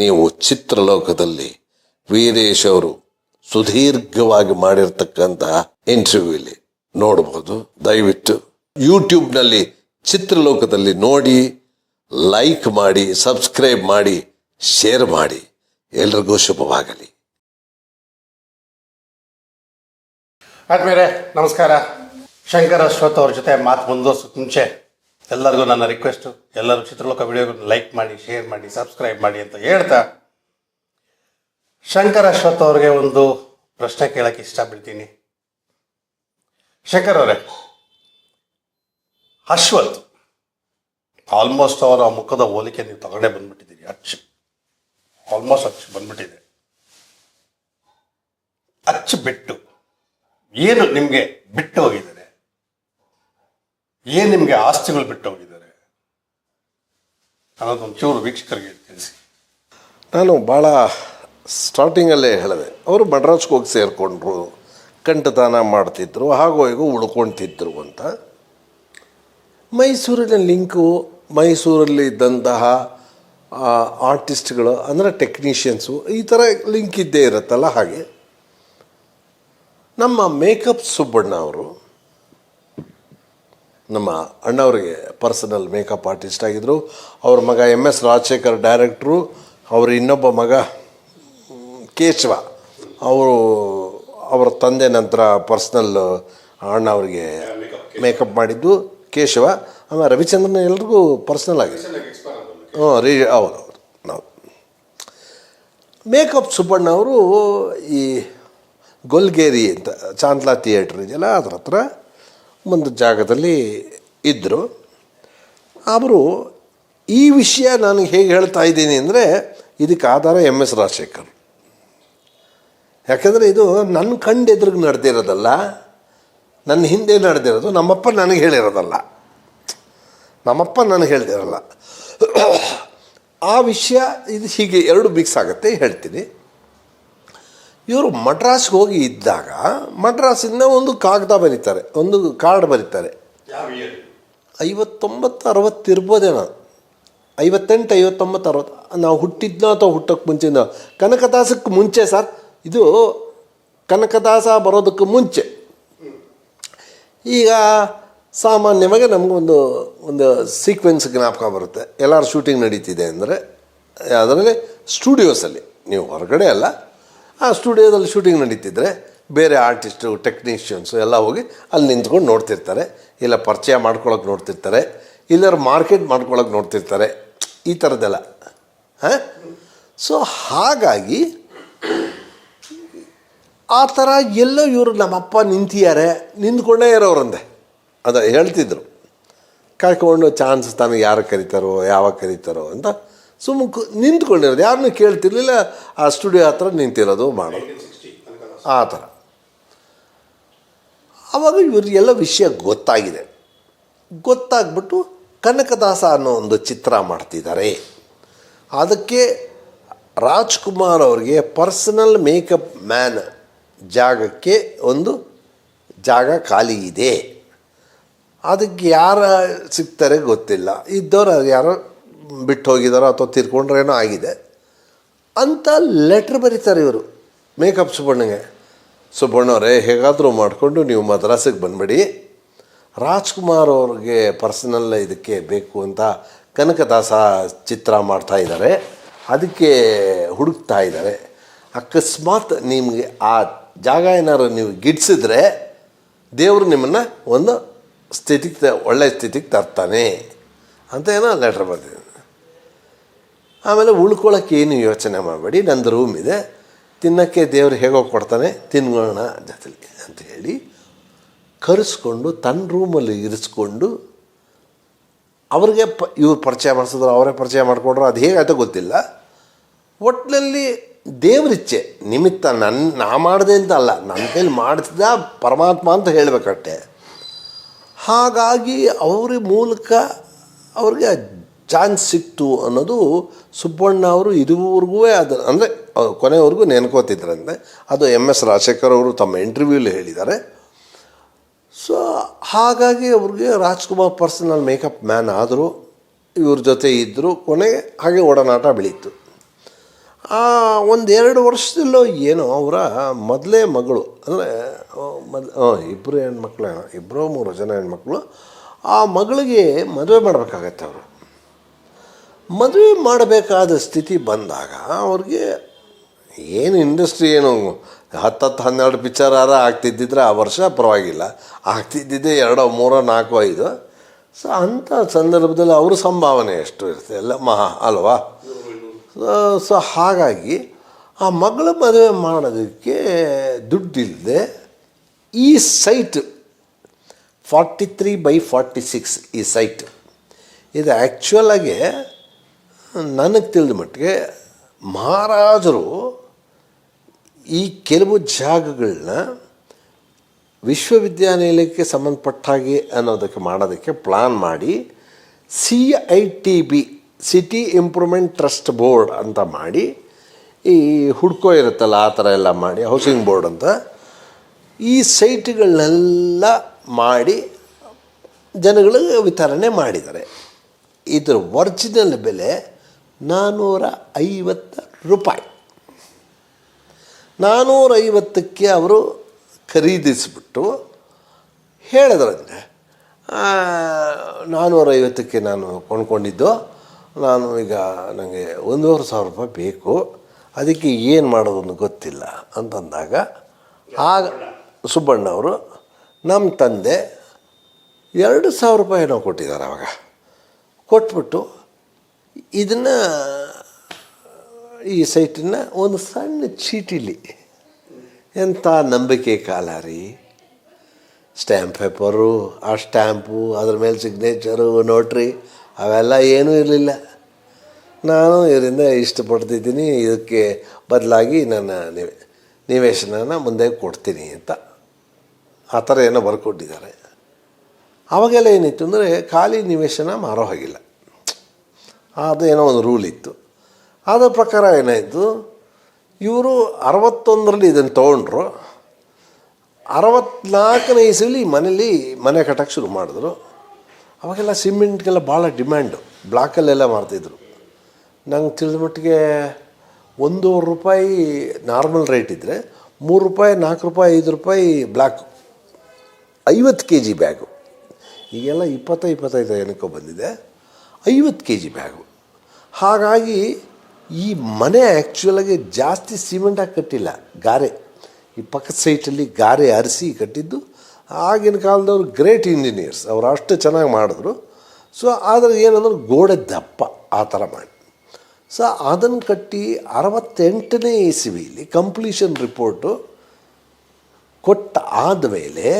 ನೀವು ಚಿತ್ರಲೋಕದಲ್ಲಿ ವೀರೇಶ್ ಅವರು ಸುದೀರ್ಘವಾಗಿ ಮಾಡಿರ್ತಕ್ಕಂತಹ ಇಂಟರ್ವ್ಯೂ ಇಲ್ಲಿ ನೋಡಬಹುದು ದಯವಿಟ್ಟು ಯೂಟ್ಯೂಬ್ನಲ್ಲಿ ಚಿತ್ರಲೋಕದಲ್ಲಿ ನೋಡಿ ಲೈಕ್ ಮಾಡಿ ಸಬ್ಸ್ಕ್ರೈಬ್ ಮಾಡಿ ಶೇರ್ ಮಾಡಿ. ಎಲ್ರಿಗೂ ಶುಭವಾಗಲಿ. ಆದ್ಮೇಲೆ ನಮಸ್ಕಾರ. ಶಂಕರ ಅಶ್ವಥ್ ಅವ್ರ ಜೊತೆ ಮಾತು ಮುಂದುವರ್ಸೋಕೆ ಮುಂಚೆ ಎಲ್ಲರಿಗೂ ನನ್ನ ರಿಕ್ವೆಸ್ಟು ಎಲ್ಲರೂ ಚಿತ್ರಲೋಕ ವಿಡಿಯೋ ಲೈಕ್ ಮಾಡಿ ಶೇರ್ ಮಾಡಿ ಸಬ್ಸ್ಕ್ರೈಬ್ ಮಾಡಿ ಅಂತ ಹೇಳ್ತಾ ಶಂಕರ್ ಅಶ್ವಥ್ ಅವ್ರಿಗೆ ಒಂದು ಪ್ರಶ್ನೆ ಕೇಳಕ್ಕೆ ಇಷ್ಟಪಡ್ತೀನಿ. ಶಂಕರ್ ಅವರೇ, ಅಶ್ವಥ್ ಆಲ್ಮೋಸ್ಟ್ ಅವರ ಮುಖದ ಹೋಲಿಕೆ ನೀವು ತಗೊಂಡೇ ಬಂದ್ಬಿಟ್ಟಿದ್ದೀರಿ, ಅಚ್ಚು ಆಲ್ಮೋಸ್ಟ್ ಅಚ್ಚು ಬಂದ್ಬಿಟ್ಟಿದೆ. ಅಚ್ಚು ಬಿಟ್ಟು, ಏನು ನಿಮಗೆ ಬಿಟ್ಟು ಹೋಗಿದ್ದಾರೆ ಏನು ನಿಮಗೆ ಆಸ್ತಿಗಳು ಬಿಟ್ಟು ಹೋಗಿದ್ದಾರೆ? ಅನ್ನೋದೊಂದು ಚೂರು ವೀಕ್ಷಕರಿಗೆ ತಿಳಿಸಿ. ನಾನು ಭಾಳ ಸ್ಟಾರ್ಟಿಂಗಲ್ಲೇ ಹೇಳಿದೆ. ಅವರು ಮಡ್ರಾಸ್ಗೆ ಹೋಗಿ ಸೇರಿಕೊಂಡ್ರು, ಕಂಠದಾನ ಮಾಡ್ತಿದ್ರು ಹಾಗೂ ಹೀಗೂ ಉಳ್ಕೊಳ್ತಿದ್ರು ಅಂತ. ಮೈಸೂರಿನ ಲಿಂಕು, ಮೈಸೂರಲ್ಲಿ ಇದ್ದಂತಹ ಆರ್ಟಿಸ್ಟ್ಗಳು, ಅಂದರೆ ಟೆಕ್ನಿಷಿಯನ್ಸು, ಈ ಥರ ಲಿಂಕ್ ಇದ್ದೇ ಇರುತ್ತಲ್ಲ ಹಾಗೆ. ನಮ್ಮ ಮೇಕಪ್ ಸುಬ್ಬಣ್ಣ ಅವರು ನಮ್ಮ ಅಣ್ಣವರಿಗೆ ಪರ್ಸನಲ್ ಮೇಕಪ್ ಆರ್ಟಿಸ್ಟ್ ಆಗಿದ್ದರು ಅವ್ರ ಮಗ ಎಂ ಎಸ್ ರಾಜಶೇಖರ್ ಡೈರೆಕ್ಟ್ರು ಅವ್ರ ಇನ್ನೊಬ್ಬ ಮಗ ಕೇಶವ. ಅವರು ಅವರ ತಂದೆ ನಂತರ ಪರ್ಸ್ನಲ್ ಅಣ್ಣ ಅವರಿಗೆ ಮೇಕಪ್ ಮಾಡಿದ್ದು ಕೇಶವ. ಆಮೇಲೆ ರವಿಚಂದ್ರನ್ ಎಲ್ರಿಗೂ ಪರ್ಸ್ನಲ್ ಆಗಿದೆ ಹ್ಞೂ ರೀ, ಹೌದು ಹೌದು, ನಾವು. ಮೇಕಪ್ ಸುಬ್ಬಣ್ಣ ಅವರು ಈ ಗೊಲ್ಗೇರಿ ಅಂತ, ಚಾಂದ್ಲಾ ಥಿಯೇಟ್ರ್ ಇದೆಯಲ್ಲ ಅದ್ರ ಹತ್ರ. ಒಂದು ಜಾಗದಲ್ಲಿ ಇದ್ದರು ಅವರು ಈ ವಿಷಯ ನನಗೆ ಹೇಗೆ ಹೇಳ್ತಾ ಇದ್ದೀನಿ ಅಂದರೆ ಇದಕ್ಕೆ ಆಧಾರ ಎಂ ಎಸ್ ರಾಜಶೇಖರ್. ಯಾಕಂದರೆ ಇದು ನನ್ನ ಕಂಡೆದ್ರಿಗೆ ನಡೆದಿರೋದಲ್ಲ, ನನ್ನ ಹಿಂದೆ ನಡೆದಿರೋದು, ನಮ್ಮಪ್ಪ ನನಗೆ ಹೇಳಿರೋದಲ್ಲ. ನಮ್ಮಪ್ಪ ನನಗೆ ಹೇಳ್ದಿರಲ್ಲ ಆ ವಿಷಯ ಇದು ಹೀಗೆ ಎರಡು ಮಿಕ್ಸ್ ಆಗುತ್ತೆ, ಹೇಳ್ತೀನಿ. ಇವರು ಮಡ್ರಾಸ್ಗೆ ಹೋಗಿ ಇದ್ದಾಗ ಮಡ್ರಾಸಿಂದ ಒಂದು ಕಾಗದ ಬರೀತಾರೆ ಒಂದು ಕಾರ್ಡ್ ಬರೀತಾರೆ. ಐವತ್ತೊಂಬತ್ತು ಅರವತ್ತು ಇರ್ಬೋದೇನೋ ಐವತ್ತೆಂಟು ಐವತ್ತೊಂಬತ್ತು ಅರವತ್ತು ನಾವು ಹುಟ್ಟಿದ್ನೋ ಅಥವಾ ಹುಟ್ಟೋಕ್ಕೆ ಮುಂಚೆನೋ? ಕನಕದಾಸಕ್ಕೆ ಮುಂಚೆ ಸರ್. ಇದು ಕನಕದಾಸ ಬರೋದಕ್ಕೆ ಮುಂಚೆ. ಈಗ ಸಾಮಾನ್ಯವಾಗಿ ನಮಗೊಂದು ಒಂದು ಸೀಕ್ವೆನ್ಸ್ ಜ್ಞಾಪಕ ಬರುತ್ತೆ. ಎಲ್ಲರೂ ಶೂಟಿಂಗ್ ನಡೀತಿದೆ ಅಂದರೆ ಅದರಲ್ಲಿ ಸ್ಟುಡಿಯೋಸಲ್ಲಿ ನೀವು ಹೊರಗಡೆ ಅಲ್ಲ ಆ ಸ್ಟುಡಿಯೋದಲ್ಲಿ ಶೂಟಿಂಗ್ ನಡೀತಿದ್ರೆ ಬೇರೆ ಆರ್ಟಿಸ್ಟು, ಟೆಕ್ನಿಷಿಯನ್ಸು ಎಲ್ಲ ಹೋಗಿ ಅಲ್ಲಿ ನಿಂತ್ಕೊಂಡು ನೋಡ್ತಿರ್ತಾರೆ. ಇಲ್ಲ ಪರಿಚಯ ಮಾಡ್ಕೊಳಕ್ಕೆ ನೋಡ್ತಿರ್ತಾರೆ. ಇಲ್ಲರ ಮಾರ್ಕೆಟ್ ಮಾಡ್ಕೊಳಕ್ಕೆ ನೋಡ್ತಿರ್ತಾರೆ. ಈ ಥರದ್ದೆಲ್ಲ. ಹಾಂ? ಸೊ ಹಾಗಾಗಿ ಆ ಥರ ಎಲ್ಲೋ ಇವರು ನಮ್ಮಪ್ಪ ನಿಂತಿದ್ದಾರೆ. ನಿಂತ್ಕೊಂಡೇ ಇರೋರಂದೆ. ಅದ ಹೇಳ್ತಿದ್ರು. ಕಾಯ್ಕೊಂಡು ಚಾನ್ಸ್ ತನಗೆ ಯಾರು ಕರೀತಾರೋ, ಯಾವಾಗ ಕರೀತಾರೋ ಅಂತ ಸುಮ್ಮನೆ ಕು ನಿಂತ್ಕೊಂಡಿರೋದು. ಯಾರನ್ನೂ ಕೇಳ್ತಿರ್ಲಿಲ್ಲ, ಆ ಸ್ಟುಡಿಯೋ ಹತ್ರ ನಿಂತಿರೋದು ಮಾಡೋದು. ಆ ಥರ. ಆವಾಗ ಇವರಿಗೆಲ್ಲ ವಿಷಯ ಗೊತ್ತಾಗಿದೆ. ಗೊತ್ತಾಗ್ಬಿಟ್ಟು ಕನಕದಾಸ ಅನ್ನೋ ಒಂದು ಚಿತ್ರ ಮಾಡ್ತಿದ್ದಾರೆ. ಅದಕ್ಕೆ ರಾಜ್ಕುಮಾರ್ ಅವರಿಗೆ ಪರ್ಸನಲ್ ಮೇಕಪ್ ಮ್ಯಾನ್ ಜಾಗಕ್ಕೆ ಒಂದು ಜಾಗ ಖಾಲಿ ಇದೆ. ಅದಕ್ಕೆ ಯಾರು ಸಿಗ್ತಾರೆ ಗೊತ್ತಿಲ್ಲ. ಇದ್ದವ್ರು ಅದು ಯಾರೋ ಬಿಟ್ಟು ಹೋಗಿದಾರೋ ಅಥವಾ ತೀರ್ಕೊಂಡ್ರೇನೋ ಆಗಿದೆ ಅಂತ ಲೆಟ್ರ್ ಬರೀತಾರೆ ಇವರು. ಮೇಕಪ್ ಸುಬ್ಬಣ್ಣಗೆ. ಸುಬ್ಬಣ್ಣವರೇ, ಹೇಗಾದರೂ ಮಾಡಿಕೊಂಡು ನೀವು ಮದ್ರಾಸಿಗೆ ಬಂದ್ಬಿಡಿ. ರಾಜ್ಕುಮಾರ್ ಅವ್ರಿಗೆ ಪರ್ಸನಲ್ ಇದಕ್ಕೆ ಬೇಕು ಅಂತ ಕನಕದಾಸ ಚಿತ್ರ ಮಾಡ್ತಾ ಇದ್ದಾರೆ. ಅದಕ್ಕೆ ಹುಡುಕ್ತಾ ಇದ್ದಾರೆ. ಅಕಸ್ಮಾತ್ ನಿಮಗೆ ಆ ಜಾಗ ಏನಾದ್ರು ನೀವು ಗಿಡ್ಸಿದ್ರೆ ದೇವರು ನಿಮ್ಮನ್ನು ಒಂದು ಸ್ಥಿತಿಗೆ ಒಳ್ಳೆಯ ಸ್ಥಿತಿಗೆ ತರ್ತಾನೆ ಅಂತ ಏನೋ ಲೆಟ್ರ್ ಬರ್ತಿದೆ ಆಮೇಲೆ ಉಳ್ಕೊಳ್ಳೋಕೆ ಏನು ಯೋಚನೆ ಮಾಡಬೇಡಿ, ನಂದು ರೂಮ್ ಇದೆ, ತಿನ್ನೋಕ್ಕೆ ದೇವ್ರು ಹೇಗೋ ಕೊಡ್ತಾನೆ, ತಿನ್ಗೋಣ ಜೊತೆಲಿ ಅಂತ ಹೇಳಿ ಕರೆಸ್ಕೊಂಡು ತನ್ನ ರೂಮಲ್ಲಿ ಇರಿಸ್ಕೊಂಡು ಅವ್ರಿಗೆ ಪ, ಇವ್ರು ಪರಿಚಯ ಮಾಡಿಸಿದ್ರು, ಅವರೇ ಪರಿಚಯ ಮಾಡಿಕೊಂಡ್ರು, ಅದು ಹೇಗಾಯ್ತೋ ಗೊತ್ತಿಲ್ಲ. ಒಟ್ಟಿನಲ್ಲಿ ದೇವರಿಚ್ಛೆ, ನಿಮಿತ್ತ ನನ್ನ ನಾ ಮಾಡಿದೆ ಅಂತ ಅಲ್ಲ ನನ್ನ ಕೈಲಿ ಮಾಡಿಸಿದ ಪರಮಾತ್ಮ ಅಂತ ಹೇಳಬೇಕಟ್ಟೆ ಹಾಗಾಗಿ ಅವ್ರ ಮೂಲಕ ಅವ್ರಿಗೆ ಚಾನ್ಸ್ ಸಿಕ್ತು ಅನ್ನೋದು ಸುಬ್ಬಣ್ಣ ಅವರು ಇದುವರೆಗೂ ಅದು ಅಂದರೆ ಕೊನೆವರೆಗೂ ನೆನ್ಕೋತಿದ್ರಂತೆ. ಅದು ಎಂ ಎಸ್ ರಾಜಶೇಖರ್ ಅವರು ತಮ್ಮ ಇಂಟರ್ವ್ಯೂಲಿ ಹೇಳಿದ್ದಾರೆ. ಸೊ ಹಾಗಾಗಿ ಅವ್ರಿಗೆ ರಾಜ್ಕುಮಾರ್ ಪರ್ಸನಲ್ ಮೇಕಪ್ ಮ್ಯಾನ್ ಆದರೂ, ಇವ್ರ ಜೊತೆ ಇದ್ದರು ಕೊನೆಗೆ ಹಾಗೆ ಒಡನಾಟ ಬೆಳೀತು. ಒಂದೆರಡು ವರ್ಷದಲ್ಲೋ ಏನೋ ಅವರ ಮೊದಲೇ ಮಗಳು, ಅಂದರೆ ಮೊದ್ ಇಬ್ಬರು ಹೆಣ್ಮಕ್ಳು ಇಬ್ಬರು ಮೂರು ಜನ ಹೆಣ್ಮಕ್ಳು, ಆ ಮಗಳಿಗೆ ಮದುವೆ ಮಾಡಬೇಕಾಗತ್ತೆ ಅವರು. ಮದುವೆ ಮಾಡಬೇಕಾದ ಸ್ಥಿತಿ ಬಂದಾಗ ಅವ್ರಿಗೆ ಏನು ಇಂಡಸ್ಟ್ರಿ ಏನು ಹತ್ತತ್ತು ಹನ್ನೆರಡು ಪಿಕ್ಚರಾರ ಆಗ್ತಿದ್ದಿದ್ರೆ ಆ ವರ್ಷ ಪರವಾಗಿಲ್ಲ. ಆಗ್ತಿದ್ದಿದ್ದೆ ಎರಡೋ, ಮೂರೋ, ನಾಲ್ಕು, ಐದು. ಸೊ ಅಂಥ ಸಂದರ್ಭದಲ್ಲಿ ಅವ್ರ ಸಂಭಾವನೆ ಎಷ್ಟು ಇರುತ್ತೆ? ಎಲ್ಲ ಮಹಾ, ಅಲ್ವಾ? ಸೊ ಹಾಗಾಗಿ ಆ ಮಗಳ ಮದುವೆ ಮಾಡೋದಕ್ಕೆ ದುಡ್ಡಿಲ್ಲದೆ ಈ site forty three by forty six ಈ ಸೈಟ್. ಇದು ಆ್ಯಕ್ಚುಲಾಗಿ ನನಗೆ ತಿಳಿದ ಮಟ್ಟಿಗೆ ಮಹಾರಾಜರು ಈ ಕೆಲವು ಜಾಗಗಳನ್ನ ವಿಶ್ವವಿದ್ಯಾನಿಲಯಕ್ಕೆ ಸಂಬಂಧಪಟ್ಟ ಹಾಗೆ ಅನ್ನೋದಕ್ಕೆ ಮಾಡೋದಕ್ಕೆ ಪ್ಲಾನ್ ಮಾಡಿ C I T B city improvement trust board ಅಂತ ಮಾಡಿ, ಈ ಹುಡ್ಕೋ ಇರುತ್ತಲ್ಲ ಆ ಥರ ಎಲ್ಲ ಮಾಡಿ ಹೌಸಿಂಗ್ ಬೋರ್ಡ್ ಅಂತ, ಈ ಸೈಟ್ಗಳನ್ನೆಲ್ಲ ಮಾಡಿ ಜನಗಳಿಗೆ ವಿತರಣೆ ಮಾಡಿದ್ದಾರೆ. ಇದರ ಒರಿಜಿನಲ್ ಬೆಲೆ ನಾನ್ನೂರ ಐವತ್ತು ರೂಪಾಯಿ. ನಾನ್ನೂರೈವತ್ತಕ್ಕೆ ಅವರು ಖರೀದಿಸಿಬಿಟ್ಟು ಹೇಳಿದ್ರಂತೆ. ನಾನ್ನೂರೈವತ್ತಕ್ಕೆ ನಾನು ಕೊಂಡ್ಕೊಂಡಿದ್ದು. ನಾನು ಈಗ ನನಗೆ ಒಂದೂವರೆ ಸಾವಿರ ರೂಪಾಯಿ ಬೇಕು. ಅದಕ್ಕೆ ಏನು ಮಾಡೋದನ್ನು ಗೊತ್ತಿಲ್ಲ ಅಂತಂದಾಗ ಆಗ ಸುಬ್ಬಣ್ಣ ಅವರು ನಮ್ಮ ತಂದೆ ಎರಡು ಸಾವಿರ ರೂಪಾಯಿ ನಾವು ಕೊಟ್ಟಿದ್ದಾರೆ ಅವಾಗ. ಕೊಟ್ಬಿಟ್ಟು ಇದನ್ನು, ಈ ಸೈಟನ್ನು ಒಂದು ಸಣ್ಣ ಚೀಟಿಲಿ. ಎಂಥ ನಂಬಿಕೆ ಕಾಲ ರೀ? ಸ್ಟ್ಯಾಂಪ್ ಪೇಪರು ಆ ಸ್ಟ್ಯಾಂಪು ಅದ್ರ ಮೇಲೆ ಸಿಗ್ನೇಚರು ನೋಟ್ರಿ ಅವೆಲ್ಲ ಏನೂ ಇರಲಿಲ್ಲ. ನಾನು ಇದರಿಂದ ಇಷ್ಟಪಡ್ತಿದ್ದೀನಿ. ಇದಕ್ಕೆ ಬದಲಾಗಿ ನನ್ನ ನಿವೆ, ನಿವೇಶನನ ಮುಂದೆ ಕೊಡ್ತೀನಿ ಅಂತ. ಆ ಥರ ಏನೋ ಬರ್ಕೊಟ್ಟಿದ್ದಾರೆ. ಆವಾಗೆಲ್ಲ ಏನಿತ್ತು ಅಂದರೆ, ಖಾಲಿ ನಿವೇಶನ ಮಾರೋ ಹಾಗಿಲ್ಲ. ಅದು ಏನೋ ಒಂದು ರೂಲ್ ಇತ್ತು. ಅದರ ಪ್ರಕಾರ ಏನಾಯಿತು? ಇವರು ಅರವತ್ತೊಂದರಲ್ಲಿ ಇದನ್ನು ತೊಗೊಂಡ್ರು. ಅರವತ್ನಾಲ್ಕನೇ ಇಸಲಿ ಮನೇಲಿ ಮನೆ ಕಟ್ಟೋಕ್ಕೆ ಶುರು ಮಾಡಿದ್ರು. ಅವಾಗೆಲ್ಲ ಸಿಮೆಂಟ್ಗೆಲ್ಲ ಭಾಳ ಡಿಮ್ಯಾಂಡು. ಬ್ಲಾಕಲ್ಲೆಲ್ಲ ಮಾಡ್ತಿದ್ರು ನಂಗೆ ತಿಳಿದ ಮಟ್ಟಿಗೆ ಒಂದೂವರೆ ರೂಪಾಯಿ ನಾರ್ಮಲ್ ರೇಟ್ ಇದ್ದರೆ ಮೂರು ರೂಪಾಯಿ, ನಾಲ್ಕು ರೂಪಾಯಿ, ಐದು ರೂಪಾಯಿ ಬ್ಲ್ಯಾಕ್ ಐವತ್ತು ಕೆ ಜಿ ಬ್ಯಾಗು. ಈಗೆಲ್ಲ ಇಪ್ಪತ್ತ ಇಪ್ಪತ್ತೈದು ಏನಕ್ಕೋ ಬಂದಿದೆ. ಐವತ್ತು ಕೆ ಜಿ ಬ್ಯಾಗು. ಹಾಗಾಗಿ ಈ ಮನೆ ಆ್ಯಕ್ಚುಲಾಗಿ ಜಾಸ್ತಿ ಸಿಮೆಂಟಾಗಿ ಕಟ್ಟಿಲ್ಲ, ಗಾರೆ. ಈ ಪಕ್ಕದ ಸೈಟಲ್ಲಿ ಗಾರೆ ಅರಿಸಿ ಕಟ್ಟಿದ್ದು, ಆಗಿನ ಕಾಲದವ್ರು ಗ್ರೇಟ್ ಇಂಜಿನಿಯರ್ಸ್ ಅವರು ಅಷ್ಟು ಚೆನ್ನಾಗಿ ಮಾಡಿದ್ರು. ಸೊ ಆದರೆ ಏನಂದ್ರೆ ಗೋಡೆ ದಪ್ಪ, ಆ ಥರ ಮಾಡಿ. ಸೊ ಅದನ್ನು ಕಟ್ಟಿ ಅರವತ್ತೆಂಟನೇ ಇಸಿವಿಯಲ್ಲಿ ಕಂಪ್ಲೀಷನ್ ರಿಪೋರ್ಟು ಕೊಟ್ಟ ಆದಮೇಲೆ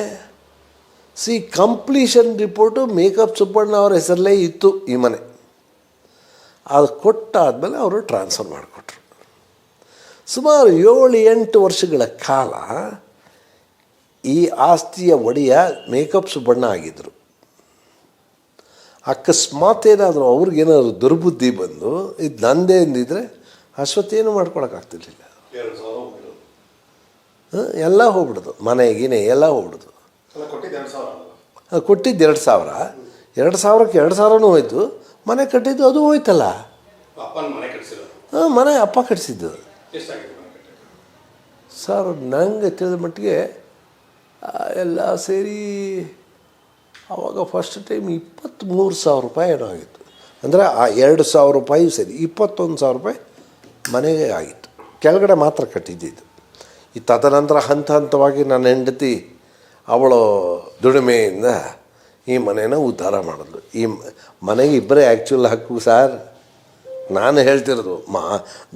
ಸಿ ಕಂಪ್ಲೀಷನ್ ರಿಪೋರ್ಟು ಮೇಕಪ್ ಸುಬ್ಬಣ್ಣ ಅವರ ಹೆಸರಲ್ಲೇ ಇತ್ತು ಈ ಮನೆ. ಅದು ಕೊಟ್ಟಾದಮೇಲೆ ಅವರು ಟ್ರಾನ್ಸ್ಫರ್ ಮಾಡಿಕೊಟ್ರು. ಸುಮಾರು ಏಳು ಎಂಟು ವರ್ಷಗಳ ಕಾಲ ಈ ಆಸ್ತಿಯ ಒಡೆಯ ಮೇಕಪ್ಸ್ ಬಣ್ಣ ಆಗಿದ್ದರು ಅಕಸ್ಮಾತ್ ಏನಾದರೂ ಅವ್ರಿಗೇನಾದ್ರು ದುರ್ಬುದ್ಧಿ ಬಂದು ಇದು ನಂದೇ ಇದ್ದಿದ್ರೆ ಅಶ್ವತ್ತೇನು ಮಾಡ್ಕೊಳಕ್ಕಾಗ್ತಿರ್ಲಿಲ್ಲ? ಎಲ್ಲ ಹೋಗ್ಬಿಡೋದು ಮನೆಗಿನೇ ಎಲ್ಲ ಹೋಗ್ಬಿಡೋದು ಕೊಟ್ಟಿದ್ದು ಎರಡು ಸಾವಿರ. ಎರಡು ಸಾವಿರಕ್ಕೆ ಎರಡು ಸಾವಿರನೂ ಹೋಯ್ತು. ಮನೆ ಕಟ್ಟಿದ್ದು ಅದು ಹೋಯ್ತಲ್ಲ? ಹಾಂ ಮನೆ ಅಪ್ಪ ಕಟ್ಟಿಸಿದ್ದು ಸರ್ ನನಗೆ ತಿಳಿದ ಮಟ್ಟಿಗೆ ಎಲ್ಲ ಸೇರಿ ಆವಾಗ ಫಸ್ಟ್ ಟೈಮ್ ಇಪ್ಪತ್ತ್ಮೂರು ಸಾವಿರ ರೂಪಾಯಿ ಏನೋ ಆಗಿತ್ತು. ಅಂದರೆ ಆ ಎರಡು ಸಾವಿರ ರೂಪಾಯಿ ಸರಿ ಇಪ್ಪತ್ತೊಂದು ಸಾವಿರ ರೂಪಾಯಿ ಮನೆಗೆ ಆಗಿತ್ತು. ಕೆಳಗಡೆ ಮಾತ್ರ ಕಟ್ಟಿದ್ದಿದ್ದು. ಈ ತದನಂತರ ಹಂತ ಹಂತವಾಗಿ ನನ್ನ ಹೆಂಡತಿ ಅವಳು ದುಡಿಮೆಯಿಂದ ಈ ಮನೇನ ಉದ್ಧಾರ ಮಾಡಿದ್ಲು. ಈ ಮನೆಗೆ ಇಬ್ಬರೇ ಆ್ಯಕ್ಚುಲ್ ಹಕ್ಕು ಸರ್. ನಾನು ಹೇಳ್ತಿರೋದು, ಮಾ,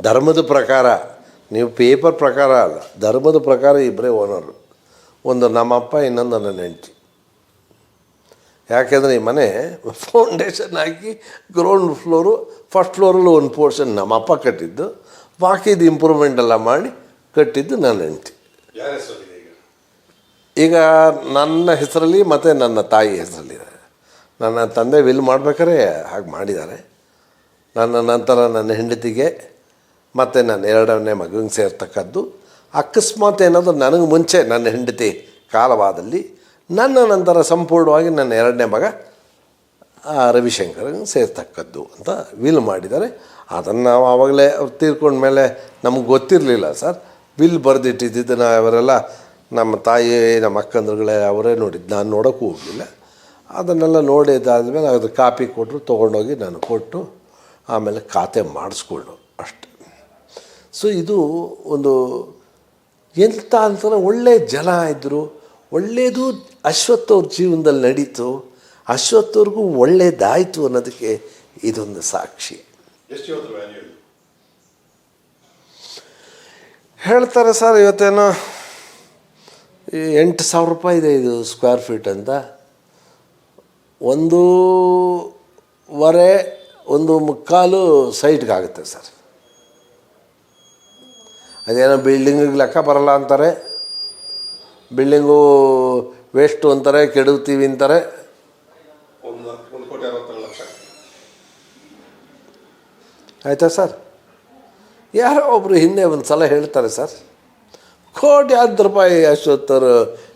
ಧರ್ಮದ ಪ್ರಕಾರ, ನೀವು ಪೇಪರ್ ಪ್ರಕಾರ ಅಲ್ಲ, ಧರ್ಮದ ಪ್ರಕಾರ ಇಬ್ಬರೇ ಓನರು ಒಂದು ನಮ್ಮಪ್ಪ, ಇನ್ನೊಂದು ನನ್ನ ಹೆಂಡತಿ. ಯಾಕೆಂದರೆ ಈ ಮನೆ ಫೌಂಡೇಶನ್ ಹಾಕಿ ಗ್ರೌಂಡ್ ಫ್ಲೋರು ಫಸ್ಟ್ ಫ್ಲೋರಲ್ಲಿ ಒಂದು ಪೋರ್ಷನ್ ನಮ್ಮಪ್ಪ ಕಟ್ಟಿದ್ದು, ಬಾಕಿದು ಇಂಪ್ರೂವ್ಮೆಂಟ್ ಎಲ್ಲ ಮಾಡಿ ಕಟ್ಟಿದ್ದು ನನ್ನ ಹೆಂಡತಿ. ಈಗ ನನ್ನ ಹೆಸರಲ್ಲಿ ಮತ್ತು ನನ್ನ ತಾಯಿ ಹೆಸರಲ್ಲಿ ನನ್ನ ತಂದೆ ವಿಲ್ ಮಾಡ್ಬೇಕಾದ್ರೆ ಹಾಗೆ ಮಾಡಿದ್ದಾರೆ. ನನ್ನ ನಂತರ ನನ್ನ ಹೆಂಡತಿಗೆ ಮತ್ತು ನನ್ನ ಎರಡನೇ ಮಗುವಿಗೆ ಸೇರ್ತಕ್ಕದ್ದು. ಅಕಸ್ಮಾತ್ ಏನಾದರೂ ನನಗೆ ಮುಂಚೆ ನನ್ನ ಹೆಂಡತಿ ಕಾಲವಾದಲ್ಲಿ ನನ್ನ ನಂತರ ಸಂಪೂರ್ಣವಾಗಿ ನನ್ನ ಎರಡನೇ ಮಗ ಆ, ರವಿಶಂಕರ್ಗೆ ಸೇರ್ತಕ್ಕದ್ದು ಅಂತ ವಿಲ್ ಮಾಡಿದ್ದಾರೆ. ಅದನ್ನು ನಾವು ಆವಾಗಲೇ ಅವ್ರು ತೀರ್ಕೊಂಡ್ಮೇಲೆ ನಮಗೆ ಗೊತ್ತಿರಲಿಲ್ಲ ಸರ್. ವಿಲ್ ಬರೆದಿಟ್ಟಿದ್ದು ಅವರೆಲ್ಲ ನಮ್ಮ ತಾಯಿ ನಮ್ಮ ಅಕ್ಕಂದ್ರುಗಳೇ ಅವರೇ ನೋಡಿದ್ದು. ನಾನು ನೋಡೋಕ್ಕೂ ಹೋಗಲಿಲ್ಲ. ಅದನ್ನೆಲ್ಲ ನೋಡಿದ್ದಾದ್ಮೇಲೆ ಅದ್ರ ಕಾಪಿ ಕೊಟ್ಟರು ತೊಗೊಂಡೋಗಿ ನಾನು ಕೊಟ್ಟು ಆಮೇಲೆ ಖಾತೆ ಮಾಡಿಸ್ಕೊಂಡು ಅಷ್ಟೆ. ಸೊ ಇದು ಒಂದು ಎಂತ ಅಂತಾರೆ ಒಳ್ಳೆ ಜನ ಇದ್ದರು ಒಳ್ಳೆಯದು ಅಶ್ವತ್ಥ ಅವ್ರ ಜೀವನದಲ್ಲಿ ನಡೀತು. ಅಶ್ವತ್ಥವ್ರಿಗೂ ಒಳ್ಳೇದಾಯಿತು ಅನ್ನೋದಕ್ಕೆ ಇದೊಂದು ಸಾಕ್ಷಿ. ಹೇಳ್ತಾರೆ ಸರ್ ಇವತ್ತೇನೋ ಎಂಟು ಸಾವಿರ ರೂಪಾಯಿ ಇದೆ ಇದು ಸ್ಕ್ವೇರ್ ಫೀಟ್ ಅಂತ. ಒಂದೂವರೆ ಒಂದು ಮುಕ್ಕಾಲು ಸೈಟ್ಗಾಗುತ್ತೆ ಸರ್ ಅದೇನೋ ಬಿಲ್ಡಿಂಗಿಗೆ ಲೆಕ್ಕ ಬರಲ್ಲ ಅಂತಾರೆ. ಬಿಲ್ಡಿಂಗು ವೇಸ್ಟು ಅಂತಾರೆ ಕೆಡುತ್ತೀವಿ ಅಂತಾರೆ. ಆಯಿತಾ ಸರ್ ಯಾರೋ ಒಬ್ಬರು ಹಿಂದೆ ಒಂದು ಸಲ ಹೇಳ್ತಾರೆ ಸರ್ ಕೋಟ್ಯಾಂತರ ರೂಪಾಯಿ ಅಶ್ವತ್ಥರು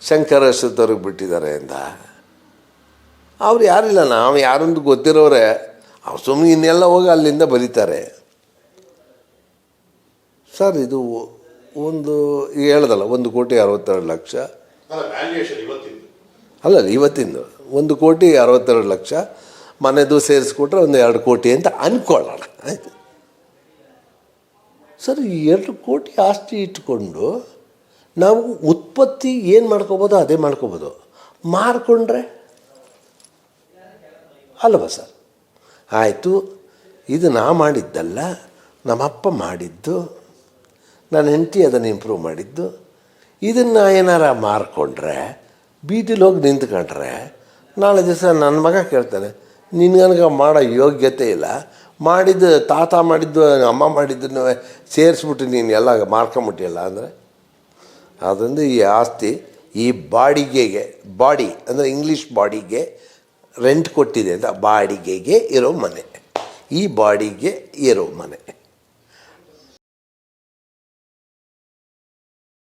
ಶಂಕರ ಅಶ್ವತ್ಥವ್ರಿಗೆ ಬಿಟ್ಟಿದ್ದಾರೆ ಅಂತ. ಅವ್ರು ಯಾರಿಲ್ಲ ನಾವು ಯಾರೊಂದು ಗೊತ್ತಿರೋರೆ ಅವ್ರು ಸುಮ್ಮನೆ ಇನ್ನೆಲ್ಲ ಹೋಗಿ ಅಲ್ಲಿಂದ ಬರೀತಾರೆ. ಸರ್ ಇದು ಒಂದು ಈಗ ಹೇಳ್ದಲ್ಲ ಒಂದು ಕೋಟಿ ಅರವತ್ತೆರಡು ಲಕ್ಷ. ಅಲ್ಲ ಇವತ್ತಿಂದು. ಒಂದು ಕೋಟಿ ಅರವತ್ತೆರಡು ಲಕ್ಷ ಮನೆದು ಸೇರಿಸ್ಕೊಟ್ರೆ ಒಂದು ಎರಡು ಕೋಟಿ ಅಂತ ಅನ್ಕೊಳ್ಳೋಣ. ಆಯಿತು. ಸರ್ ಎರಡು ಕೋಟಿ ಆಸ್ತಿ ಇಟ್ಕೊಂಡು ನಾವು ಉತ್ಪತ್ತಿ ಏನು ಮಾಡ್ಕೋಬೋದು, ಅದೇ ಮಾಡ್ಕೋಬೋದು. ಮಾರ್ಕೊಂಡ್ರೆ? ಅಲ್ವಾ ಸರ್? ಆಯಿತು, ಇದು ನಾ ಮಾಡಿದ್ದಲ್ಲ, ನಮ್ಮಪ್ಪ ಮಾಡಿದ್ದು, ನನ್ನ ಹೆಂಡತಿ ಅದನ್ನು ಇಂಪ್ರೂವ್ ಮಾಡಿದ್ದು. ಇದನ್ನು ಏನಾರ ಮಾರ್ಕೊಂಡ್ರೆ, ಬೀದಿಲಿ ಹೋಗಿ ನಿಂತ್ಕೊಂಡ್ರೆ, ನಾಳೆ ದಿವಸ ನನ್ನ ಮಗ ಕೇಳ್ತಾನೆ, ನಿನ್ಗನಗೆ ಮಾಡೋ ಯೋಗ್ಯತೆ ಇಲ್ಲ. ಮಾಡಿದ್ದು ತಾತ ಮಾಡಿದ್ದು, ಅಮ್ಮ ಮಾಡಿದ್ದನ್ನು ಸೇರಿಸ್ಬಿಟ್ಟು ನೀನು ಎಲ್ಲ ಮಾರ್ಕೊಂಬಿಟ್ಟಿಲ್ಲ ಅಂದರೆ ಅದರಿಂದ ಈ ಆಸ್ತಿ ಈ ಬಾಡಿಗೆಗೆ, ಬಾಡಿ ಅಂದರೆ ಇಂಗ್ಲೀಷ್ ಬಾಡಿಗೆ ರೆಂಟ್ ಕೊಟ್ಟಿದೆ ಅಂತ, ಬಾಡಿಗೆಗೆ ಇರೋ ಮನೆ. ಈ ಬಾಡಿಗೆ ಇರೋ ಮನೆ.